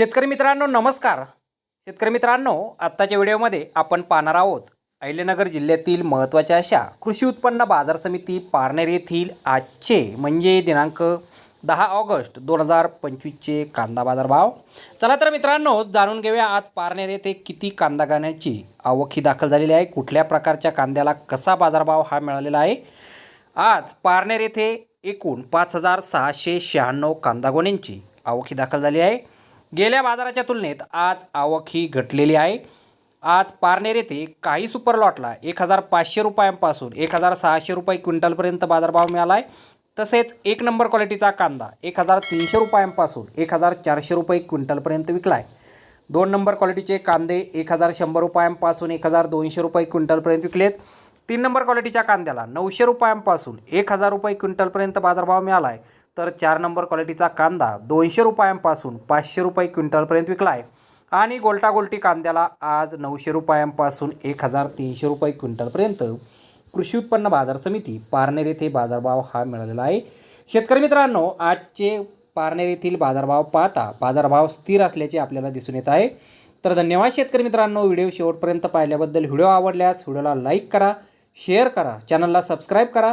शेतकरी मित्रांनो नमस्कार. शेतकरी मित्रांनो आत्ताच्या व्हिडिओमध्ये आपण पाहणार आहोत अहिल्यानगर जिल्ह्यातील महत्त्वाच्या अशा कृषी उत्पन्न बाजार समिती पारनेर येथील आजचे म्हणजे दिनांक दहा ऑगस्ट दोन हजार पंचवीसचे कांदा बाजार भाव चला तर मित्रांनो जाणून घेऊया आज पारनेर येथे किती कांदा गाण्याची आवक ही दाखल झालेली आहे कुठल्या प्रकारच्या कांद्याला कसा बाजारभाव हा मिळालेला आहे. आज पारनेर येथे एकूण पाच हजार सहाशे शहाण्णव कांदा गोण्यांची आवक ही दाखल झाली आहे. गेल्या बाजाराच्या तुलनेत आज आवक ही घटलेली आहे. आज पारनेर येथे काही सुपर लॉटला एक हजार पाचशे रुपयांपासून एक हजार सहाशे रुपये क्विंटलपर्यंत बाजारभाव मिळाला आहे तसेच एक नंबर क्वालिटीचा कांदा एक हजार तीनशे रुपयांपासून एक हजार चारशे रुपये क्विंटलपर्यंत विकला आहे दोन नंबर क्वालिटीचे कांदे एक हजार शंभर रुपयांपासून एक हजार दोनशे रुपये क्विंटलपर्यंत विकलेत. तीन नंबर क्वालिटीच्या कांद्याला नऊशे रुपयांपासून एक हजार रुपये क्विंटलपर्यंत बाजारभाव मिळाला आहे तर चार नंबर क्वालिटीचा कांदा दोनशे रुपयांपासून पाचशे रुपये क्विंटलपर्यंत विकला आहे. आणि गोल्टा गोल्टी कांद्याला आज नऊशे रुपयांपासून एक हजार तीनशे रुपये क्विंटलपर्यंत कृषी उत्पन्न बाजार समिती पारनेर येथे बाजारभाव हा मिळालेला आहे. शेतकरी मित्रांनो आजचे पारनेर येथील बाजारभाव पाहता बाजारभाव स्थिर असल्याचे आपल्याला दिसून येत आहे. तर धन्यवाद शेतकरी मित्रांनो व्हिडिओ शेवटपर्यंत पाहिल्याबद्दल. व्हिडिओ आवडल्यास व्हिडिओला लाईक करा शेअर करा चॅनलला सबस्क्राईब करा.